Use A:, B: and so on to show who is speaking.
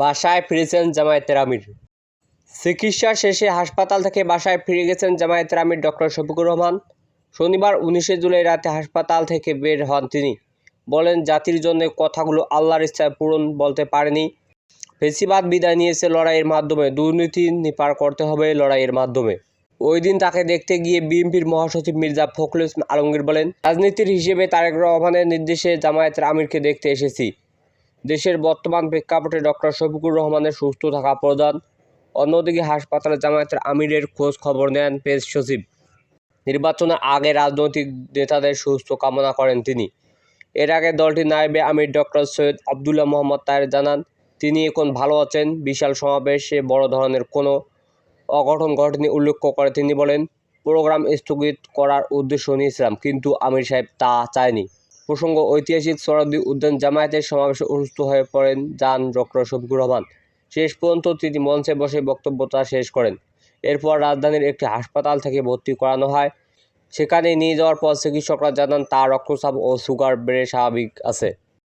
A: বাসায় ফিরেছেন জামায়াতের আমির। চিকিৎসা শেষে হাসপাতাল থেকে বাসায় ফিরে গেছেন জামায়াতের আমির ডক্টর শফিকুর রহমান। শনিবার উনিশে জুলাই রাতে হাসপাতাল থেকে বের হন তিনি। বলেন, জাতির জন্য কথাগুলো আল্লাহর ইচ্ছায় পূরণ বলতে পারেনি। ফেসিবাদ বিদায় নিয়েছে লড়াইয়ের মাধ্যমে। দুর্নীতি নিপার করতে হবে লড়াইয়ের মাধ্যমে। ওই দিন তাকে দেখতে গিয়ে বিএনপির মহাসচিব মির্জা ফখরুল ইসলাম আলমগীর বলেন, রাজনীতির হিসেবে তারেক রহমানের নির্দেশে জামায়াতের আমিরকে দেখতে এসেছি। দেশের বর্তমান প্রেক্ষাপটে ডক্টর শফিকুর রহমানের সুস্থ থাকা প্রধান। অন্যদিকে হাসপাতালে জামায়াতের আমিরের খোঁজ খবর নেন পেজ সচিব। নির্বাচনের আগে রাজনৈতিক নেতাদের সুস্থ কামনা করেন তিনি। এর আগে দলটির নায়েবে আমির ডক্টর সৈয়দ আবদুল্লাহ মোহাম্মদ তায়ের জানান, তিনি এখন ভালো আছেন। বিশাল সমাবেশে বড় ধরনের কোনো অঘটন ঘটেনি উল্লেখ করে তিনি বলেন, প্রোগ্রাম স্থগিত করার উদ্দেশ্য নিয়েছিলাম, কিন্তু আমির সাহেব তা চায়নি। প্রসঙ্গ, ঐতিহাসিক সরদি উদ্যান জামায়াতের সমাবেশে অনুষ্ঠিত হয়ে পড়েন যান ডক্টর শফিকুর রহমান। শেষ পর্যন্ত তিনি মঞ্চে বসে বক্তব্যটা শেষ করেন। এরপর রাজধানীর একটি হাসপাতাল থেকে ভর্তি করানো হয়। সেখানে নিয়ে যাওয়ার পর চিকিৎসকরা জানান, তার রক্তচাপ ও সুগার বেড়ে স্বাভাবিক আছে।